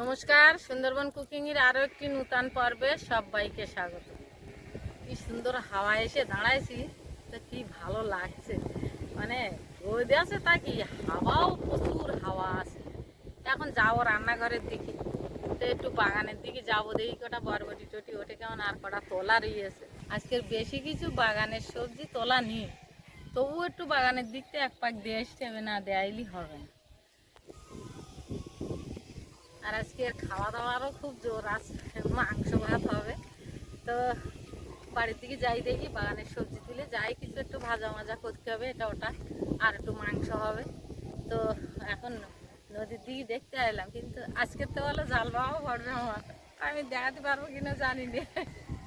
নমস্কার, সুন্দরবন কুকিং এর আরও একটি নূতন পর্বে সবাইকে স্বাগত। কি সুন্দর হাওয়া এসে দাঁড়াইছি, তো কি ভালো লাগছে। মানে রোদ আছে তা কি? হাওয়াও প্রচুর হাওয়া আছে। এখন যাব রান্নাঘরের দিকে। তো একটু বাগানের দিকে যাব দেখি কটা বরবটি টটি ওঠে কেমন আর কটা তোলা রয়েছে। আজকের বেশি কিছু বাগানের সবজি তোলা নেই। তবু একটু বাগানের দিক থেকে এক পাক দিয়ে আসতে না দেয়াইলি হবে না। আর আজকে খাওয়া দাওয়ারও খুব জোর আছে মাংস ভাত হবে। তো বাড়ির দিকে যাই দেখি বাগানের সবজি তুলে যাই, কিছু একটু ভাজা মাজা করতে হবে, এটা ওটা, আর একটু মাংস হবে। তো এখন নদীর দিকে দেখতে এলাম, কিন্তু আজকে তো বলো জাল বাবাও পড়বে আমার। আমি দেখাতে পারব কিনা জানি না।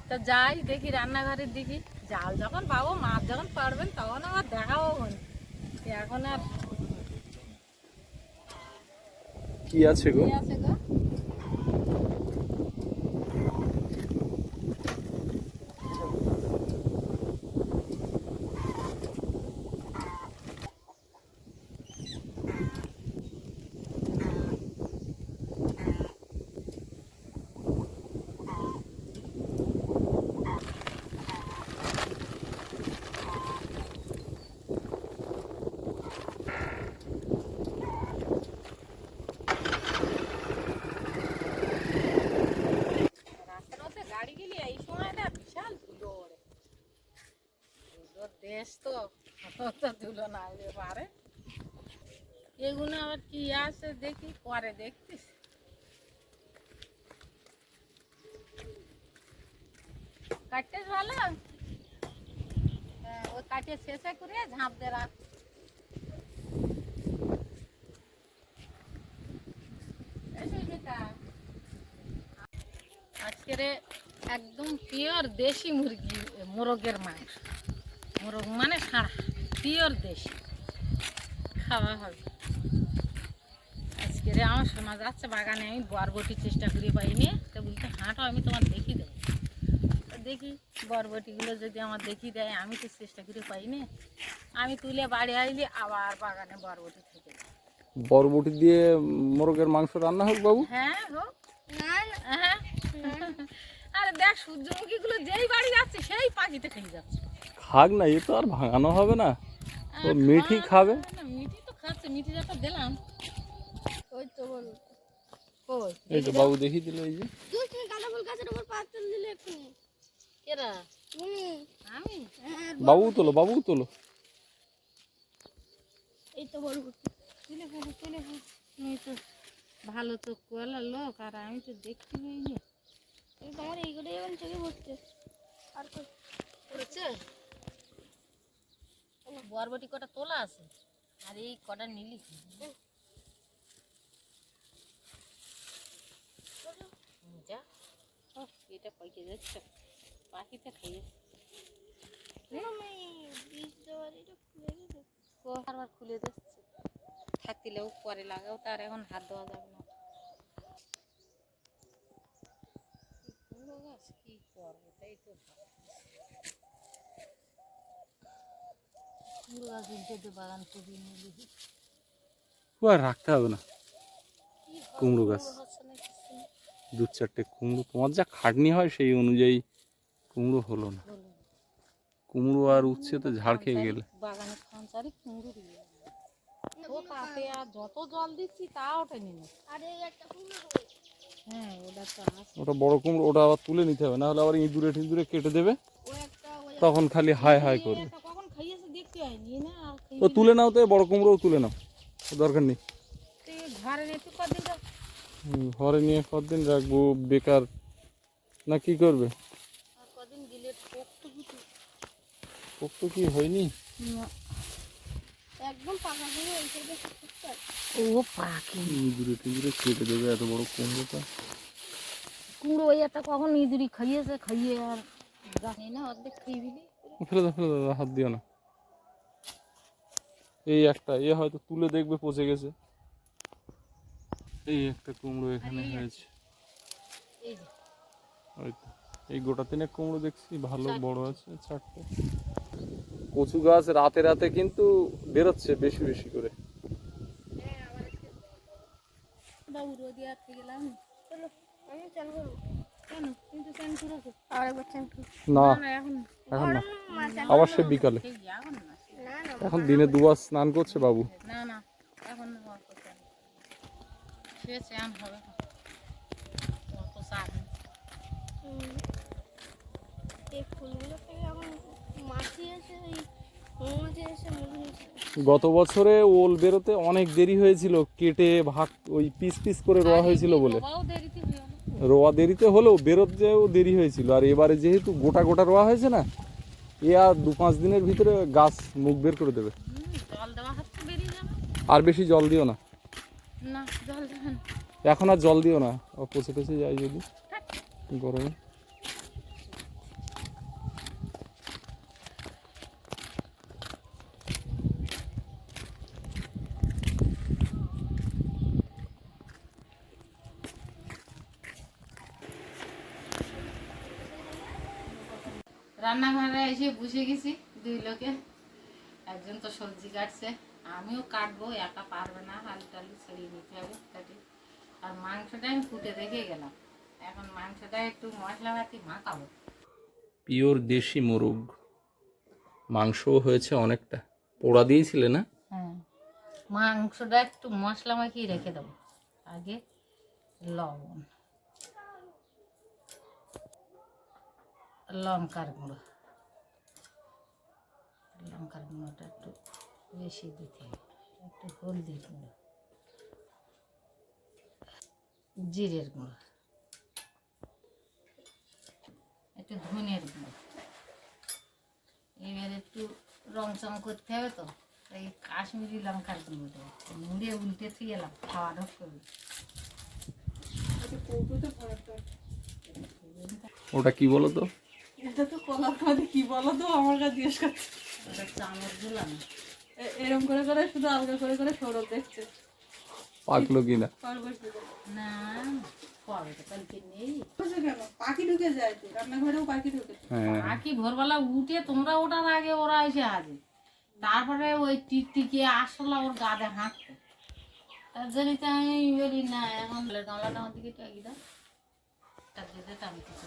তো যাই দেখি রান্নাঘরের দিকে, জাল যখন পাবো, মাছ যখন পারবেন, তখন আমার দেখাবো। এখন আর কি আছে গো কি আছে গো রাস্তার মধ্যে গাড়ি গেলে এই সময়টা বিশাল ধুলো ওড়ে তো না পারে। এগুলো আবার কি আছে দেখি, পরে দেখতিস ভালো ওই কাটে শেষে করে ঝাঁপ দে রাখ। আজকের একদম পিওর দেশি মুরগি মোরগের মাংস। মোরগ মানে সারা পিওর দেশ। খাওয়া হবে। আজকের আমার শোনা যাচ্ছে বাগানে আমি বরবটি চেষ্টা করি পাইনি। তো বলতে হাঁটো আমি তোমার দেখি দেবো তো দেখি বরবটিগুলো যদি আমার দেখি দেয় আমি তো চেষ্টা করে পাইনি। আমি তুলে বাড়ি আইলি আবার বাগানে বরবটি থেকে বরবটি দিয়ে মোরগের মাংস রান্না হোক বাবু? হ্যাঁ হোক। হ্যাঁ। আরে দেখ সূর্যমুখীগুলো যেই বাড়ি যাচ্ছে সেই পাখিতে খেয়ে যাচ্ছে। খাক না এ তো আর ভাঙানো হবে না। ও মিঠি খাবে? না, মিঠি তো খাচ্ছে মিঠি দিলাম ওই তো বল। এই তো বাবু দেখিয়ে দিল এই যে। তুমি গাঁদা ফুল গাছের উপর পাতল দিলে এক্ষুনি কেরা তুমি আমি? হ্যাঁ, বাবু তোলো বাবু তোলো। এই তো তুমি ভালো তো কোয়ালা লোক আর আমি তো দেখতে পাইনি এই তোমার এইগুলো এখন চোখে পড়ছে আর তো পড়েছে বরবটি কটা তোলা আছে? আর এই কটা নিলি যা। এটা পাইকে যাচ্ছে। পাখিতে খাইয়ে এটা খুলে দিচ্ছে। থাকলেও পরে লাগাও, তার এখন হাত দেওয়া যাবে না। কি করব, তাই তো কুমড়ো গাছ উল্টে বাগান কবি নিলি ও আর রাখতে হবে না। কুমড়ো গাছ। দু চারটে কুমড়ো। তোমার যা খাটনি হয় সেই অনুযায়ী কুমড়ো হলো না। কুমড়ো আর উচ্ছে তো ঝাড় খেয়ে গেলে। বাগানে খানচারি কুমড়ো দিয়ে ও তাতে আর যত জল দিচ্ছি তা ওঠেনি না। আর একটা কুমড়ো হ্যাঁ ওটা তো ওটা বড় কুমড়ো ওটা আবার তুলে নিতে হবে। না হলে আবার ইঁদুরে টিঁদুরে কেটে দেবে। ও একটা ওই তখন খালি হায় হায় করবে। ও তুলে নাও তো বড় কুমড়োও তুলে নাও। দরকার নেই। ঘরে নিয়ে কদিন ঘরে নিয়ে কতদিন রাখব বেকার। না কি করবে? আর কদিন দিলে পোক তো কি হয়নি? একদম পাকা করে ওই সাইডে ও পাখি। ইঁদুরে টিঁদুরে কেটে দেবে এত বড় কুমড়োটা। কুমড়ো ওই একটা কখন ইঁদুরি খাইয়েছে খাইয়ে আর জানি না অর্ধেক ফেলে। দাও ফেলে দাও হাত দিও না। এই একটা এ হয়তো তুলে দেখবে পচে গেছে। এই একটা কুমড়ো এখানে হয়েছে। এই ওই তো এই গোটা তিনে কুমড়ো দেখছি ভালো বড় আছে চারটে। কচু গাছ রাতে রাতে কিন্তু বেরোচ্ছে বেশি বেশি করে। করব। না এখন এখন না। আবার সে বিকালে। এখন দিনে দুবার স্নান করছে বাবু। না না এখন সে হবে। গত বছরে ওল বেরোতে অনেক দেরি হয়েছিল কেটে ভাগ ওই পিস পিস করে রোয়া হয়েছিল বলে। রোয়া দেরিতে হলেও বেরোতেও দেরি হয়েছিল। আর এবারে যেহেতু গোটা গোটা রোয়া হয়েছে না এ আর দু পাঁচ দিনের ভিতরে গাছ মুখ বের করে দেবে। আর বেশি জল দিও না। এখন আর জল দিও না। ও পচে পচে যায় যদি। গরমে। রান্নাঘরে এসে বসে গেছি দুই লোকে। একজন তো সবজি কাটছে। আমিও কাটবো একা পারবে না আলু টালু ছড়িয়ে নিতে হবে কাটি আর মাংসটা আমি ফুটে রেখে গেলাম। এখন মাংসটা একটু মশলা পাতি মাখাবো। পিওর দেশি মোরগ। মাংসও হয়েছে অনেকটা। পোড়া দিয়েছিলে না? হ্যাঁ। মাংসটা একটু মশলা মাখিয়ে রেখে দেবো। আগে লবণ। লঙ্কার গুঁড়ো। লঙ্কার গুঁড়োটা একটু বেশি দিতে হবে। একটু হলদির গুঁড়ো। জিরের গুঁড়ো। একটু ধনের গুঁড়ো। এবার একটু রং চং করতে হবে তো এই কাশ্মীরি লঙ্কার গুঁড়ো দেবো। মুড়ে উল্টে থুয়ে এলাম খাওয়া ঢোক করবি। ওটা কি বলো তো এটা তো কলার মধ্যে কি বলো তো? আমার কাছে জিজ্ঞেস করছে ওটা চামচ দিলাম এ- এরম করে করে শুধু আলগা করে করে সৌরভ দেখছে। পাকলো কিনা? না পাখি ঢুকে যায় রান্নাঘরেও পাখি ঢুকে হ্যাঁ। বাকি ভোরবেলা উঠে তোমরা ওঠার আগে ওরা এসে তারপরে ওই টিকটিকে আসলা ওর গাদে হাঁটতো। তার জন্য আমি বলি না এখন গামলাটা আমার দিকে টাকি দাও। তার আমি কিছু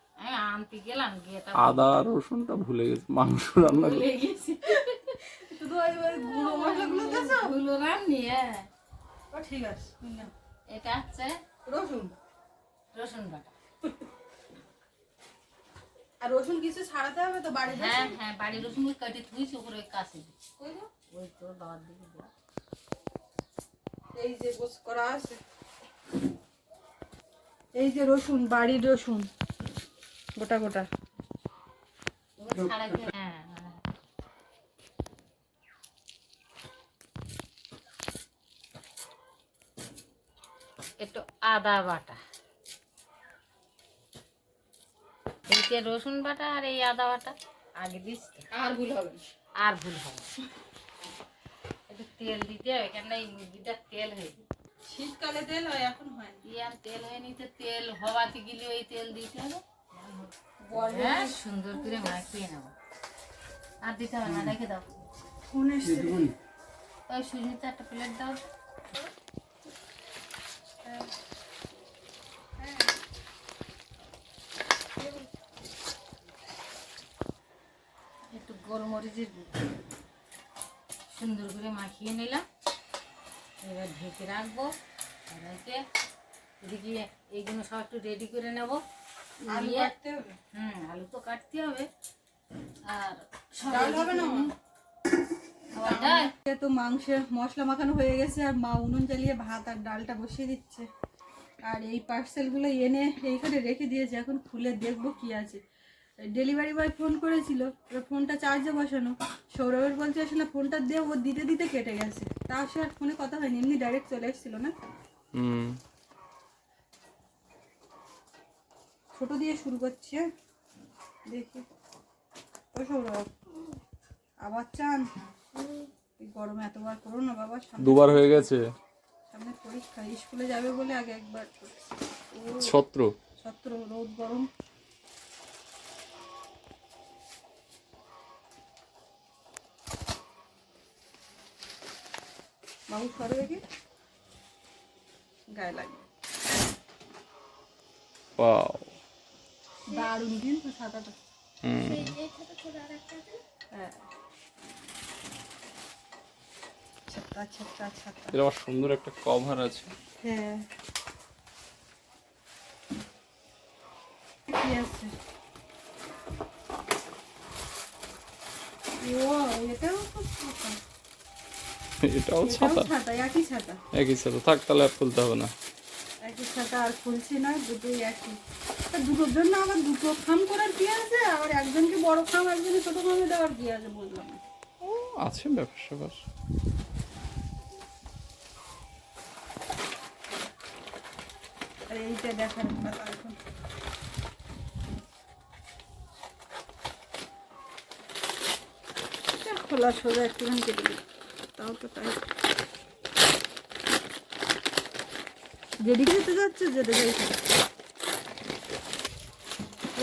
আমি আনতে গেলাম আদা রসুনটা ভুলে গেছে মাংস রান্না ভুলে গেছি। হ্যাঁ ঠিক আছে। এটা হচ্ছে রসুন। রসুন বাটা। আর রসুন কিছু ছাড়াতে হবে তো হ্যাঁ হ্যাঁ বাড়ির রসুন কেটে থুইছি উপরে কাছে। ওই যে, তো বাবার দিকে এই যে গোস করা আছে। এই যে রসুন বাড়ির রসুন। গোটা গোটা। একটু আদা বাটা এইতে রসুন বাটা আর এই আদা বাটা আগে দিস তো। আর ভুল হবে না। আর ভুল হবে। একটু তেল দিতে হবে কেন এই মুরগিটা তেল হয়ে। শীতকালে তেল হয় এখন হয় না। ইয়ার তেল হয়ে নিতে তেল হওয়াতে গেলে ওই তেল দিতে হবে হ্যাঁ সুন্দর করে মাখিয়ে নেব। আর দিতে হবে না রেখে দাও। ওই সুজিতে একটা প্লেট দাও। একটু গোলমরিচের সুন্দর করে মাখিয়ে নিলাম। এবার ঢেকে রাখব। রেখে এদিকে এইগুলো সব একটু রেডি করে নেব। আলু নিয়ে কাটতে হবে? হুম আলু তো কাটতে হবে। আর ডাল হবে না? তো মাংসের মশলা মাখানো হয়ে গেছে আর মা উনুন জ্বালিয়ে ভাত আর ডালটা বসিয়ে দিচ্ছে। আর এই পার্সেলগুলো এনে এইখানে রেখে দিয়েছে। এখন খুলে দেখব কি আছে। ডেলিভারি বয় ফোন করেছিল। এবার ফোনটা চার্জে বসানো। সৌরভের বলছে আসলে ফোনটা দিয়ে ও দিতে দিতে কেটে গেছে। তার সে আর ফোনে কথা হয়নি। এমনি ডাইরেক্ট চলে এসেছিল না হুম ছোট দিয়ে শুরু করছি হ্যাঁ? দেখি। ও সৌরভ আবার চান? গরমে এতবার করো না বাবা দুবার হয়ে গেছে। সামনে পরীক্ষা স্কুলে যাবে বলে আগে একবার ছত্র। ছত্র রোদ গরম। বাবু সরে দেখি। গায়ে লাগবে। পাও দারুণ কিন্তু ছাতাটা? হ্যাঁ। ছাতা ছাতা ছাতা। এর আবার সুন্দর একটা কভার আছে। হ্যাঁ। আছে? এটাও ছাতা। একই ছাতা। থাক তাহলে আর খুলতে হবে না। একই ছাতা আর খুলছি না দুটোই একই। তা দুটোর জন্য আবার দুটো খাম করার কি আছে? আবার একজনকে বড় খাম একজনকে ছোট খামে দেওয়ার কি আছে বুঝলাম ও আছে ব্যাপার স্যাপার। এইটা দেখার ব্যাপার এখন। খোলা সোজা একটুখানি কেটে দিই। তাও তো তাই। যেদিকে যেতে যাচ্ছে যেতে যাইছে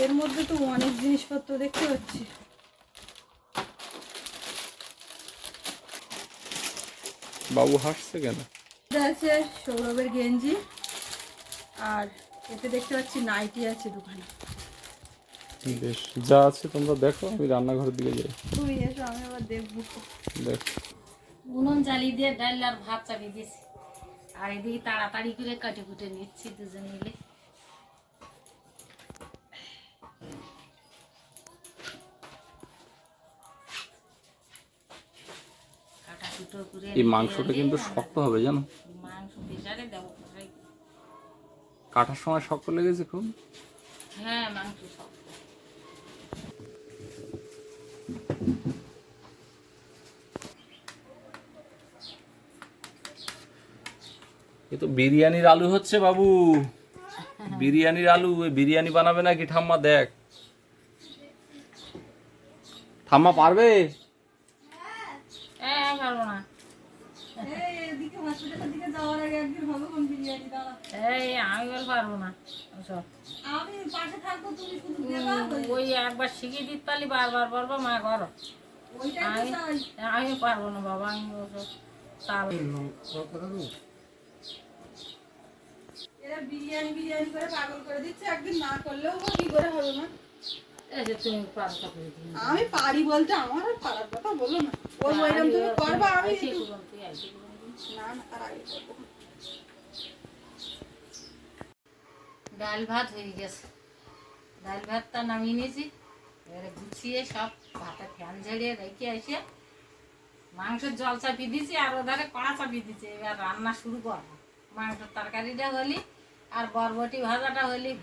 এর মধ্যে তো অনেক জিনিসপত্র দেখতে পাচ্ছি। বাবু হাসছে কেন? এটা আছে সৌরভের গেঞ্জি আর এতে দেখতে পাচ্ছি নাইটি আছে দোকানে। বেশ যা আছে তোমরা দেখো আমি রান্নাঘরের দিকে যাই। তুমি এসো আমি আবার দেখব। দেখ। উনুন জ্বালিয়ে দিয়ে ডাল আর ভাত চাপিয়ে দিয়েছি। আর এদিকে তাড়াতাড়ি করে কাটে কুটে নিচ্ছি দুজন মিলে। এই মাংসটা কিন্তু শক্ত হবে জানো? কাটার সময় শক্ত লেগেছে খুব? হ্যাঁ মাংস সব এ তো বিরিয়ানির আলু হচ্ছে বাবু। বিরিয়ানির আলু এ বিরিয়ানি বানাবে নাকি ঠাম্মা? দেখ। ঠাম্মা পারবে? হ্যাঁ ওই। একবার শিখিয়ে দিতে পারলি বারবার বলব মা করো। আমি পারব না বাবা আমি এরা বিরিয়ানি বিরিয়ানি করে পাগল করে দিচ্ছে একদিন না করলেও বা কি করে হবে না তুমি পারো করে দিন আমি পারি বলতে আমার আর পারার কথা বলো না। ও ওইরকম তুমি করবা আমি। না না তার আগে ডাল ভাত হয়ে গেছে। ডাল ভাতটা নামিয়ে নিয়েছি। এবারে গুছিয়ে সব ভাতে ফ্যান ঝেড়িয়ে রেখে এসে মাংসের জল চাপিয়ে দিয়েছি আর ওধারে কড়া চাপিয়ে দিয়েছি। এবার রান্না শুরু কর মাংসের তরকারিটা হলি আর বরবটি ভাজাটা হয়ে যায়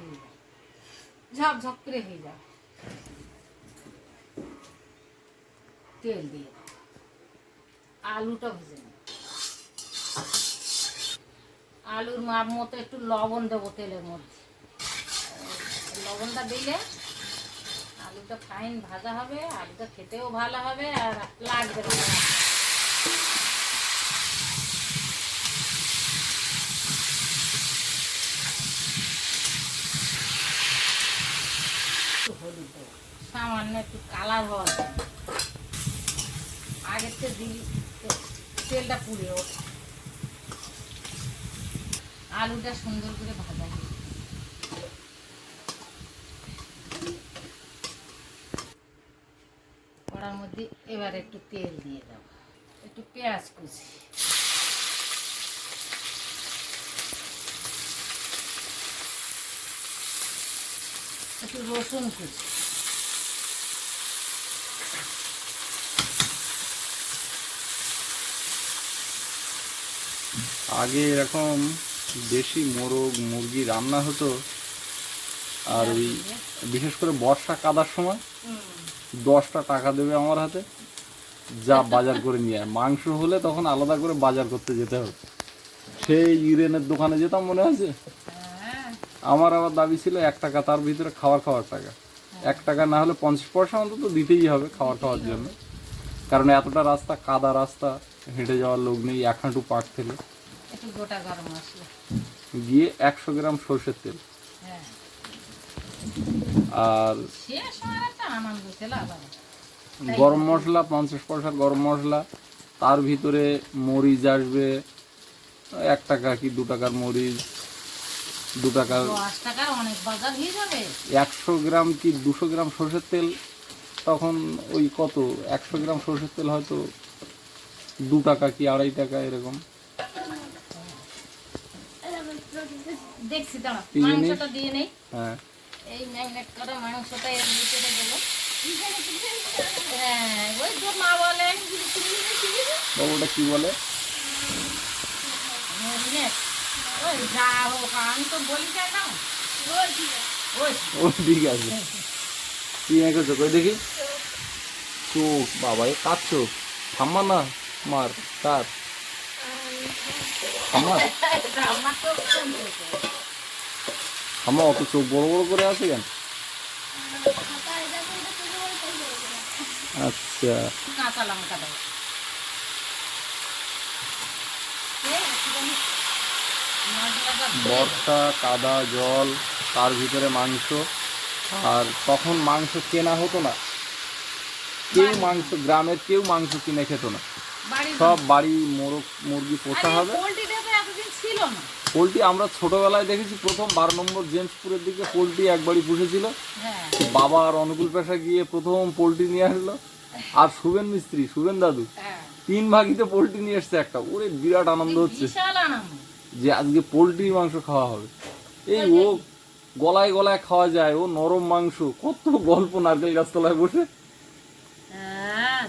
ঝকঝক করে হয়ে যায়। তেল দিয়ে। আলুটা ভেজে নেব আলুর মাপ মতো একটু লবণ দেবো তেলের মধ্যে। লবণটা দিলে আলুটা ফাইন ভাজা হবে, আলুটা খেতেও ভালো হবে আর লাগবে না একটু হলুদ দেবো সামান্য একটু কালার হওয়ার আগের থেকে দিই তেলটা পুড়ে ওঠে। আলুটা সুন্দর করে ভাজা হয়ে কড়ার মধ্যে এবার একটু তেল দিয়ে দাও একটু পেঁয়াজ কুচি। একটু রসুন কুচি। আগে এরকম দেশি মোরগ, মুরগি রান্না হতো। আর ওই বিশেষ করে বর্ষা কাদার সময় দশটা টাকা দেবে আমার হাতে, যা বাজার করে নিয়ে আয়। মাংস হলে তখন আলাদা করে বাজার করতে যেতে হবে। সেই ইউরেনের দোকানে যেতাম মনে আছে? আমার আবার দাবি ছিল এক টাকা, তার ভিতরে খাওয়ার খাওয়ার টাকা। এক টাকা না হলে পঞ্চাশ পয়সা অন্তত দিতেই হবে খাবার খাওয়ার জন্য। কারণ এতটা রাস্তা, কাদা রাস্তা, হেঁটে যাওয়ার লোক নেই, এক হাঁটু পাক থেকে একটু গোটা গরম মশলা। গিয়ে একশো গ্রাম সর্ষের তেল। হ্যাঁ। আর গরম মশলা পঞ্চাশ পয়সার গরম মশলা তার ভিতরে মরিচ আসবে এক টাকা কি দু টাকার মরিচ দু টাকার দশ টাকার অনেক বাজার হয়ে যাবে। একশো গ্রাম কি দুশো গ্রাম সর্ষের তেল? তখন ওই কত? একশো গ্রাম সর্ষের তেল হয়তো দু টাকা কি আড়াই টাকা এরকম। দেখছি দাঁড়া মাংসটা দিয়ে নেই। হ্যাঁ। এই ম্যাগনেট করা মাংসটা এর ভিতরে দেবো। হ্যাঁ ওই তো মা বলে। বাবু কি বলে? ওই যা হোক আমি তো বলি ও ঠিক আছে। দেখি। চোখ বাবা এ থাম্মা না মার কার? আমার আমার তো আমার অত চোখ বড় বড় করে আছে কেন? আচ্ছা। কাঁচা লঙ্কা দেবো বর্ষা কাদা জল তার ভিতরে মাংস। আর তখন মাংস কেনা হতো না। কেউ মাংস গ্রামের কেউ মাংস কিনে খেত না। সব বাড়ি মোরগ মুরগি পোষা হবে। ছিল না। পোলট্রি আমরা ছোটবেলায় দেখেছি প্রথম বারো নম্বর জেমসপুরের দিকে পোলট্রি একবারই পুষেছিল। হ্যাঁ। বাবা আর অনুকূল পেশা গিয়ে প্রথম পোলট্রি নিয়ে আসলো। আর শুভেন মিস্ত্রি শুভেন দাদু হ্যাঁ। তিন ভাগিতে পোলট্রি নিয়ে এসছে একটা। ওরে বিরাট আনন্দ হচ্ছে। যে আজকে পোলট্রি মাংস খাওয়া হবে। এই ও গলায় গলায় খাওয়া যায় ও নরম মাংস কত গল্প নারকেল গাছতলায় বসে। হ্যাঁ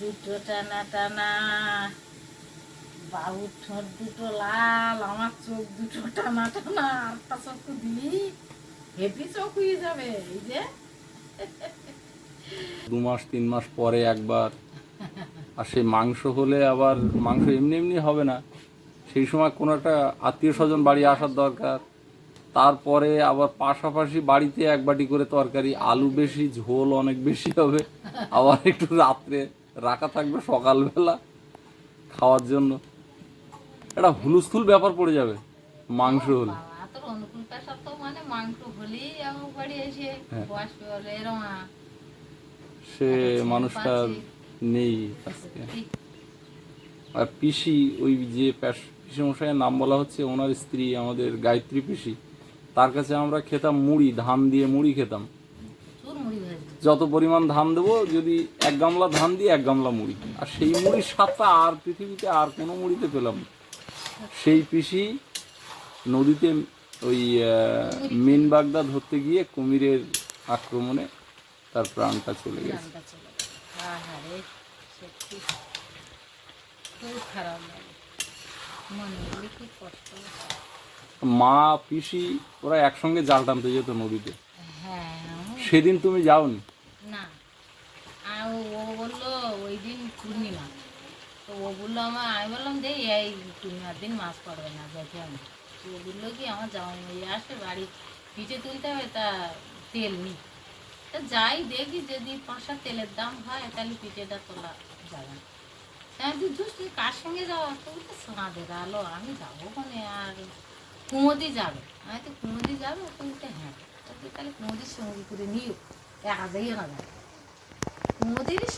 দুটো টানা টানা। বাবুর ঠোঁট দুটো লাল, আমার চোখ দুটো টানা টানা আটটা চোখ দিলি হেপি চোখ হয়ে যাবে, এই যে। দু মাস, তিন মাস পরে একবার। আর সেই মাংস হলে আবার, মাংস এমনি এমনি হবে না। সেই সময় কোনো একটা আত্মীয় স্বজন বাড়ি আসার দরকার। তারপরে আবার পাশাপাশি বাড়িতে এক বাটি করে তরকারি, আলু বেশি, ঝোল অনেক বেশি হবে। আবার একটু রাত্রে, রাখা থাকবে সকালবেলা খাওয়ার জন্য। একটা হুলুস্থুল ব্যাপার পড়ে যাবে মাংস হলে। মানে হ্যাঁ। সে মানুষটা নেই আজকে। আর পিসি ওই যে পিসি মশাইয়ের নাম বলা হচ্ছে ওনার স্ত্রী আমাদের গায়ত্রী পিসি। তার কাছে আমরা খেতাম মুড়ি ধান দিয়ে মুড়ি খেতাম। যত পরিমাণ ধান দেবো যদি এক গামলা ধান দিয়ে এক গামলা মুড়ি। আর সেই মুড়ির স্বাদটা আর পৃথিবীতে আর কোনো মুড়িতে পেলাম না। সেই পিসি নদীতে ওই মেন বাগদা ধরতে গিয়ে কুমিরের আক্রমণে তার প্রাণটা চলে গেছে। মা পিসি ওরা একসঙ্গে জাল টানতে যেত নদীতে। হ্যাঁ সেদিন তুমি যাওনি? না। ও বলল ওই দিন পূর্ণিমা। তো ও বলল আমার, আমি বললাম যে এই পূর্ণিমার দিন মাছ পড়বে না, দেখে আমি। তো ও বলল কি, আমার জামাই মেয়ে আসে, বাড়ি পিঠে তুলতে হবে, তা তেল নি তা যাই দেখি, যদি পাঁচশো তেলের দাম হয়, তাহলে পিঠেটা তোলা যাবে না। হ্যাঁ দুধ তুই কার সঙ্গে যাওয়া? তুই তো সাঁদের আলো, আমি যাব ওখানে আর কুমদি যাবে। আমি তো কুমদি যাবে? তুমি তো হ্যাঁ। তুই তাহলে কুমদির সঙ্গে করে নিও, একা যাইও না যাবে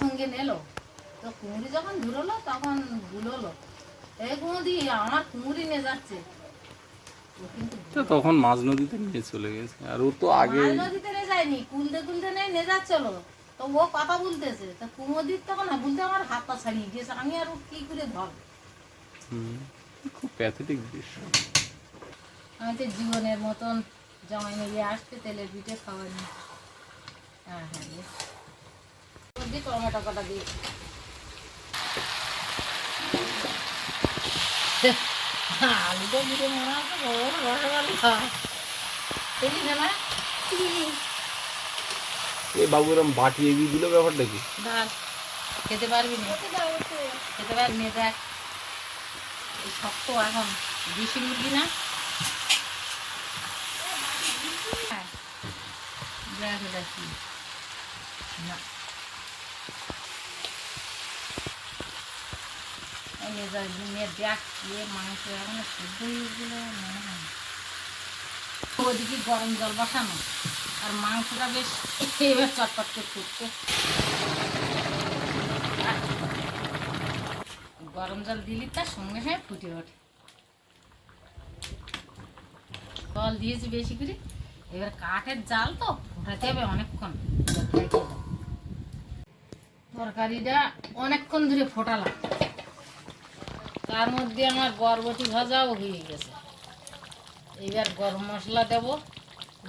সঙ্গে নিলো। তো কুমুরি যখন ধুরলো তখন ভুলোলো এই কুমুদি আমার কুমুরি নিয়ে যাচ্ছে। তখন মাঝ নদীতে নিয়ে চলে গেছে। আর ও তো আগে নদীতে নিয়ে যায়নি কুলতে কুলতে নেই নিয়ে যাচ্ছিল। তো ও কথা বলতেছে তো কুমুদির তখন না বলতে আমার হাতটা ছাড়িয়ে গিয়েছে আমি আর কি করে ধর? খুব প্যাথেটিক দৃশ্য। আমি তো জীবনের মতন জামাই মেয়ে আসতে তেলের পিঠে খাবার হ্যাঁ হ্যাঁ দিয়ে টমেটো কাটা দিয়ে আলুটা দিতে মনে আছে বড় রসগোল্লা তেলি না এ বাবু এরম বাটি এগিয়ে দিল ব্যাপারটা কি? ডাল খেতে পারবি না। খেতে পারবি না দেখ। এই শক্ত এখন দেশি মুরগি না। দেখ দেখি। না। মাংস এখন শুদ্ধ হয়ে গেলে মনে হয়। ওদিকে গরম জল বসানো আর মাংসটা বেশ এবার চটপট গরম জল দিলি তার সঙ্গে সঙ্গে ফুটে ওঠে জল দিয়েছি বেশি করে এবার কাঠের জাল তো ফোটাতে হবে অনেকক্ষণ। তরকারিটা অনেকক্ষণ ধরে ফোটালাম তার মধ্যে আমার বরবটি ভাজাও হয়ে গেছে। এইবার গরম মশলা দেব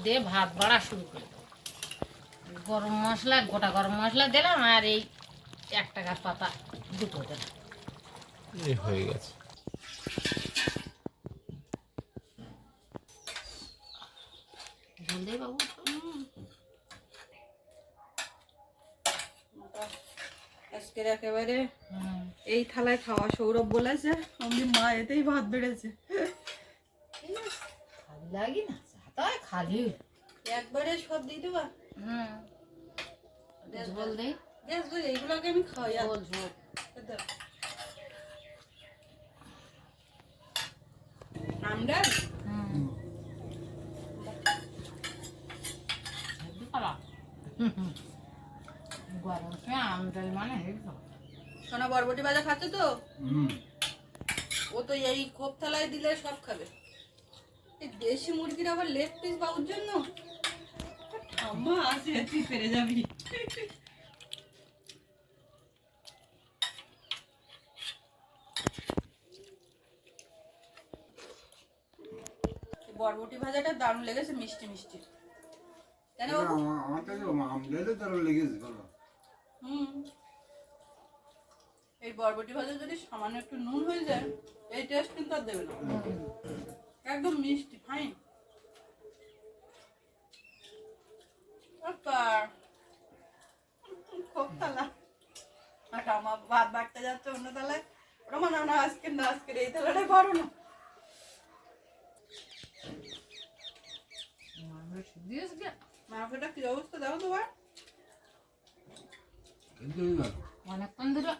দিয়ে ভাত বাড়া শুরু করে দেবো। গরম মশলা গোটা গরম মশলা দিলাম আর এই এক টাকার পাতা দুটো দিলাম। হয়ে গেছে। বাবু। আজকের একেবারে হুম। এই থালায় খাওয়া সৌরভ বলেছে অমনি মা এতেই ভাত বেড়েছে। লাগি না তাই খালি। একবারে সব দিয়ে দেবা? হুম। ঝোল দেই। বেশ বুঝ এইগুলোকে আমি খাওয়াই। ঝোল ঝোল। আমরা হুম। গরম সময় আমডাল মানে হেবি করা সোনা বরবটি ভাজা খাচ্ছে তো? ও তো এই খোপ থালায় দিলে সব খাবে। এই দেশি মুরগির আবার লেগ পিস পাওয়ার জন্য? ঠাম্মা আছে তুই পেরে যাবি। বরবটি ভাজাটা দারুণ লেগেছে মিষ্টি মিষ্টি। কেন বাবু? আমার কাছে তারা লেগেছে ভালো হুম এই বরবটি ভাজা যদি সামান্য একটু নুন হয়ে যায় এই টেস্ট কিন্তু আর দেবে না। একদম মিষ্টি ফাইন খুব তালা আর আমার ভাত বাড়তে যাচ্ছে অন্য তালায়। ওটা মনে হয় না আজকে না আজকের এই তালাটাই বড় না। মাংস দিয়েছ গে মাংসটা কি অবস্থা দাও তো ভাই। কিন্তু না অনেকক্ষণ ধরে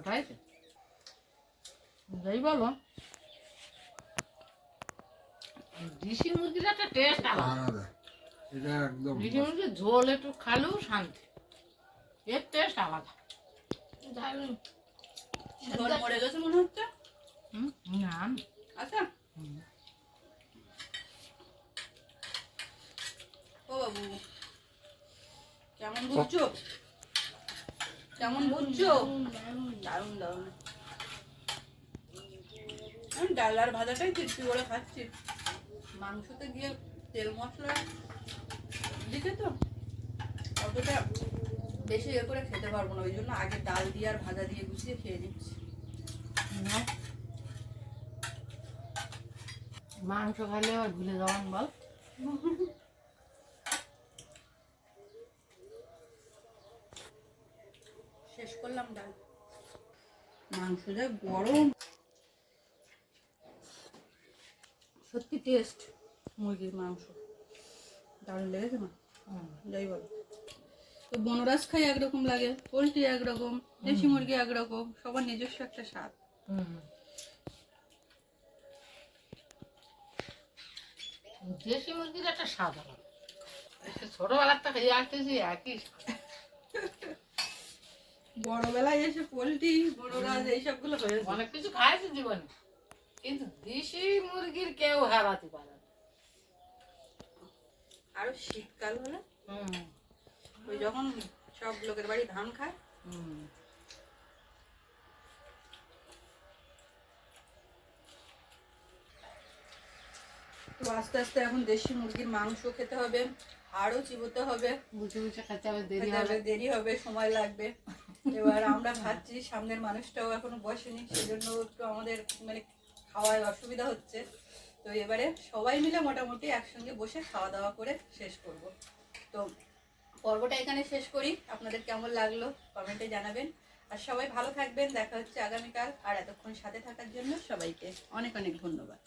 ফোটাইছে যাই বলো। দেশি মুরগির একটা টেস্ট আলাদা। এটা একদম দেশি মুরগির ঝোল একটু খালেও শান্তি। এর টেস্ট আলাদা। গেছে মনে হচ্ছে? হুম, না। আচ্ছা। ও বাবু কেমন বুঝছ কেমন বুঝছ? দারুণ দারুণ। আমি ডাল আর ভাজাটাই তৃপ্তি করে খাচ্ছি। মাংসতে গিয়ে তেল মশলা দিতে তো অতটা বেশি ইয়ে করে খেতে পারব না ওই জন্য আগে ডাল দিয়ে আর ভাজা দিয়ে গুছিয়ে খেয়ে নিচ্ছি। মাংস খাইলে আবার ভুলে যাওয়ান বল শেষ করলাম ডাল মাংস যা গরম। সত্যি টেস্ট মুরগির মাংস। দারুণ লেগেছে না? যাই বলো। তো বনরাজ খাই একরকম লাগে পোলট্রি একরকম দেশি মুরগি একরকম সবার নিজস্ব একটা স্বাদ। হুম। দেশি মুরগির একটা স্বাদ ছোটবেলার থেকে আসতেছি একই বড়বেলায় এসে পোলট্রি বনরাজ এইসবগুলো হয়েছে। অনেক কিছু খাইছি জীবনে কিন্তু দেশি মুরগির কেউ হারাতে পারে না। আরও শীতকাল হলে? ওই যখন সব লোকের বাড়ি ধান খায়। হুম। তো আস্তে আস্তে এখন দেশি মুরগির মাংস খেতে হবে। আরও চিবোতে হবে। খেতে হবে দেরি হবে। হবে দেরি হবে সময় লাগবে। এবার আমরা খাচ্ছি সামনের মানুষটাও এখনও বসেনি সেজন্য একটু আমাদের মানে খাওয়ায় অসুবিধা হচ্ছে। তো এবারে সবাই মিলে মোটামুটি একসঙ্গে বসে খাওয়া দাওয়া করে শেষ করব। তো পর্বটা এখানে শেষ করি। আপনাদের কেমন লাগল কমেন্টে জানাবেন। আর সবাই ভালো থাকবেন দেখা হচ্ছে আগামীকাল। আর এতক্ষণ সাথে থাকার জন্য সবাইকে অনেক অনেক ধন্যবাদ।